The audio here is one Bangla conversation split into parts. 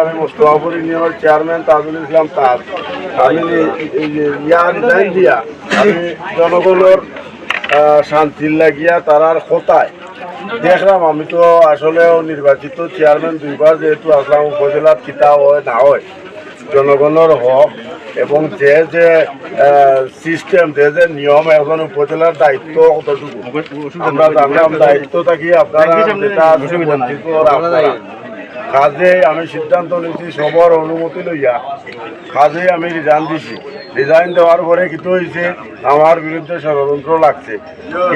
আমি মোস্তফাপুর ইউনিয়নের চেয়ারম্যান তাজুল ইসলাম তাজ আমি রিজাইন দিয়া জনগণের শান্তির লাগিয়া তারার কোথায় দেখলাম আমি তো আসলেও নির্বাচিত চেয়ারম্যান দুইবার যেহেতু আসলাম উপজেলার কিতা হয় না হয় জনগণের হক এবং যে যে সিস্টেম যে যে নিয়ম এখন উপজেলার দায়িত্ব কতটুকু? আমরা জানলাম দায়িত্ব থাকি আপনারা যেটা আছে আপনারা কাজে আমি সিদ্ধান্ত নিয়েছি সবার অনুমতি লইয়া। কাজে আমি রিজাইন দিছি। রিজাইন দেওয়ার পরে কিন্তু হয়েছে আমার বিরুদ্ধে ষড়যন্ত্র লাগছে।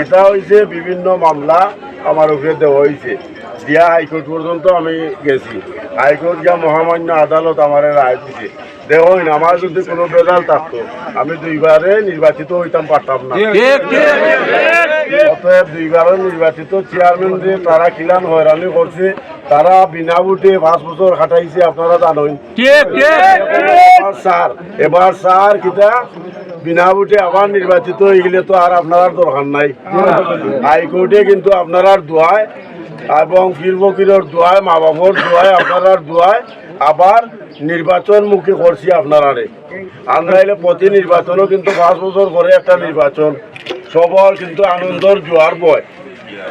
এটা হয়েছে বিভিন্ন মামলা আমার উপরে দেওয়া হয়েছে দিয়া হাইকোর্ট পর্যন্ত আমি গেছি। হাইকোর্ট যা মহামান্য আদালত আমার রায় দিছে। দেখুন আমার যদি কোনো বেজাল থাকতো আমি দুইবারে নির্বাচিত হইতাম পারতাম না। অতএব দুইবারে নির্বাচিত চেয়ারম্যান যে তারা কিলান হয়রানি করছে তারা বিনা ভোটে পাঁচ বছর খাটাইছে আপনারা জানেন স্যার এবার স্যার কিতা? বিনা ভোটে আবার নির্বাচিত হয়ে গেলে তো আর আপনার দরকার নাই। হাইকোর্টে কিন্তু আপনার দোয়ায় এবং পীর ফকিরের দোয়ায় মা বাবার দোয়ায় আপনার দোয়ায় আবার নির্বাচন মুখী করছি আপনারারে। আমরা এলে প্রতি নির্বাচনও কিন্তু পাঁচ বছর করে একটা নির্বাচন। সবল কিন্তু আনন্দর জোয়ার বয়।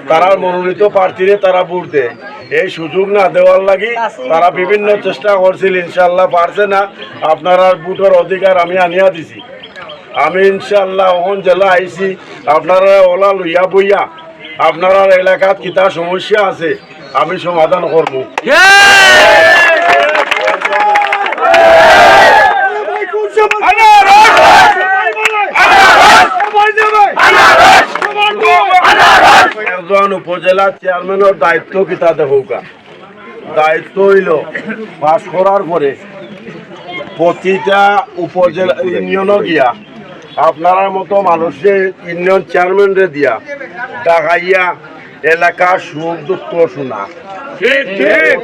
তারা মনোনীত প্রার্থীরে তারা ভোট দেয়। এই সুযোগ না দেওয়ার লাগি তারা বিভিন্ন চেষ্টা করছিল ইনশাল্লাহ পারছে না। আপনার ভোটের অধিকার আমি আনিয়া দিছি। আমি ইনশাল্লাহ ওখান জেলা আইছি, আপনারা ওলা লইয়া বইয়া আপনার এলাকাত কিতা সমস্যা আছে, আমি সমাধান করব। উপজেলা চেয়ারম্যানের দায়িত্ব কিতা দেবকা দায়িত্ব হইল পাস করার পরে প্রতিটা উপজেলা ইউনিয়নও গিয়া আপনার মতো মানুষের ইউনিয়ন চেয়ারম্যানরে দিয়া ডাকাইয়া এলাকা সুখ দুঃখ শোনা।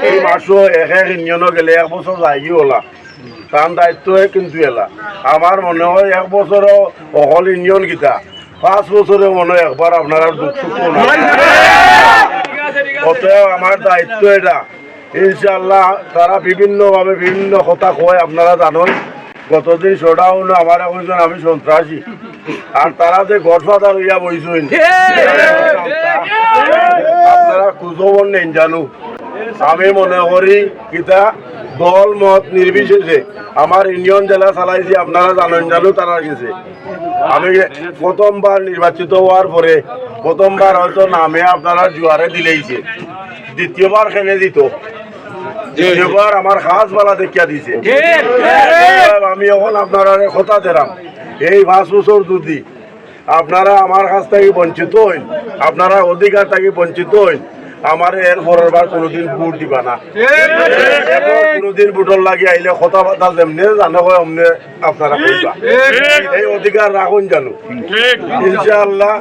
এই মাসও এক এক ইউনিয়নও গেলে এক বছর যাই ওলা তার দায়িত্ব কিন্তু এলা। আমার মনে হয় এক বছরও অকল ইউনিয়ন গীতা পাঁচ বছরে মনে হয় একবার আপনারা দুঃখ অতএব আমার দায়িত্ব এটা। ইনশাল্লাহ তারা বিভিন্নভাবে বিভিন্ন কথা কয়, আপনারা জানেন। গতদিন শোডাউন আমার একজন আমি সন্ত্রাসী আর তারা যে গডফাদার হইয়া বইছেন আপনারা খোঁজখবর নেন জানু। আমি মনে করি, কিতা দল মত নির্বিশেষে আমার ইউনিয়ন জেলা চালাইছি, আপনারা জানেন জানো তারা গেছে। আমি প্রথমবার নির্বাচিত হওয়ার পরে প্রথমবার হয়তো নামে আপনারা জুয়ারে দিলেইছে। দ্বিতীয়বার খেলে দিত। দ্বিতীয়বার আমার খাস বালা দেখিয়া দিছে। আমি এখন আপনারা কথা দিলাম, এই পাঁচ বছর যদি আপনারা আমার কাছ থেকে বঞ্চিত হইন, আপনারা অধিকার থেকে বঞ্চিত হইন আমার এর পরের বার কোনোদিন ভোট দিবা না। কোনোদিন ভোটর লাগি আইলে কথা বার্তা যেমনি জানো হয়, অমনে আপনারা কইবা। এই অধিকার রাখুন জানো। ইনশাআল্লাহ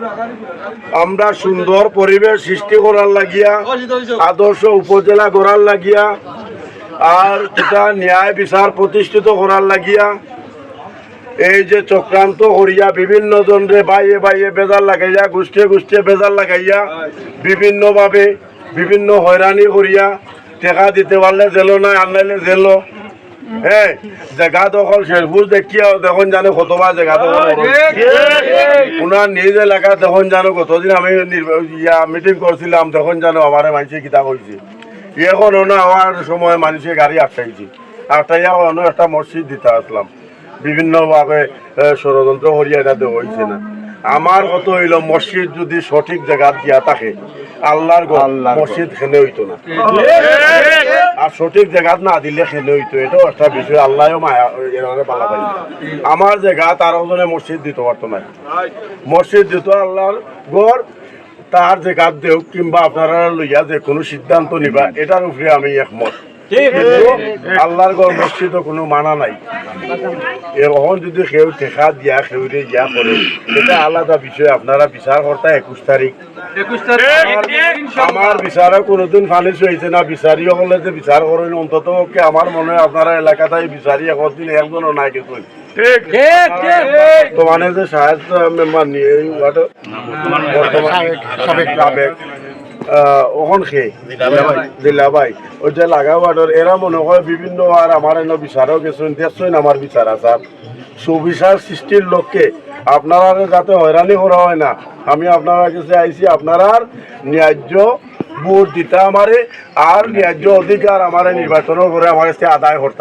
আমরা সুন্দর পরিবেশ সৃষ্টি করার লাগিয়া, আদর্শ উপজেলা করার লাগিয়া, আর এটা ন্যায় বিচার প্রতিষ্ঠিত করার লাগিয়া, এই যে চক্রান্ত করিয়া বিভিন্ন জনরে বাইয়ে বাইয়ে বেজার লাগাইয়া, গোষ্ঠীয়ে গোষ্ঠীয়ে বেজার লাগাইয়া, বিভিন্নভাবে বিভিন্ন হয়রানি করিয়া টেকা দিতে পারলে জেল নাই আনলাইলে জেল। হ্যাঁ জেগা দখল শেরপুর দেখিয়া দেখুন জানো কতবার জেগা দখল ওনার নিজ এলাকা দেখুন জানো কতদিন আমি ইয়া মিটিং করছিলাম দেখুন জানো আমার মানুষে কিতা করছে এখন ওনা হওয়ার সময় মানুষে গাড়ি আটকাইছে। আটকাইয়া অন্য একটা মসজিদ দিতে আসলাম বিভিন্নভাবে ষড়যন্ত্র এটা দেওয়া হয়েছে না। আমার কত হইল মসজিদ যদি সঠিক জায়গা দিয়া থাকে আল্লাহর মসজিদ খেলে হইতো না। আর সঠিক জায়গা না দিলে খেলে হইতো এটাও একটা বিষয় আল্লাহও মায়া এভাবে পালা পাই আমার জায়গা তার ওজনে মসজিদ দিতে পারতো না। মসজিদ দিত আল্লাহর ঘর তার জায়গা দেও কিংবা আপনারা লইয়া যে কোনো সিদ্ধান্ত নিবা এটার উপরে আমি একমত। আল্লাহর ঘর মসজিদও কোনো মানা নাই। এখন যদি কেউ ঠেকা দিয়া কেউরে ইয়া করে এটা আলাদা বিষয়। আপনারা বিচার কর্তা একুশ তারিখ আমার বিচারে কোনোদিন ফানিস হয়েছে না। বিচারি হলে যে বিচার করেন অন্তত পক্ষে আমার মনে হয় আপনারা এলাকাটাই বিচারি একদিন একজনও নাই কিছু তো মানে যে সাহায্য মেম্বার নিয়ে ওখন খে। দিলা ওই যে এরা মনে হয় বিভিন্ন আর আমার এনে বিচারও গেছেন দেখছেন আমার বিচার আসার সুবিচার সৃষ্টির লক্ষ্যে আপনারা যাতে হয়রানি করা হয় না আমি আপনারা কাছে আইছি আপনারা ন্যায্য ভোট দিতে আমারে আর ন্যায্য অধিকার আমার নির্বাচনের করে আমার কাছে আদায় করতে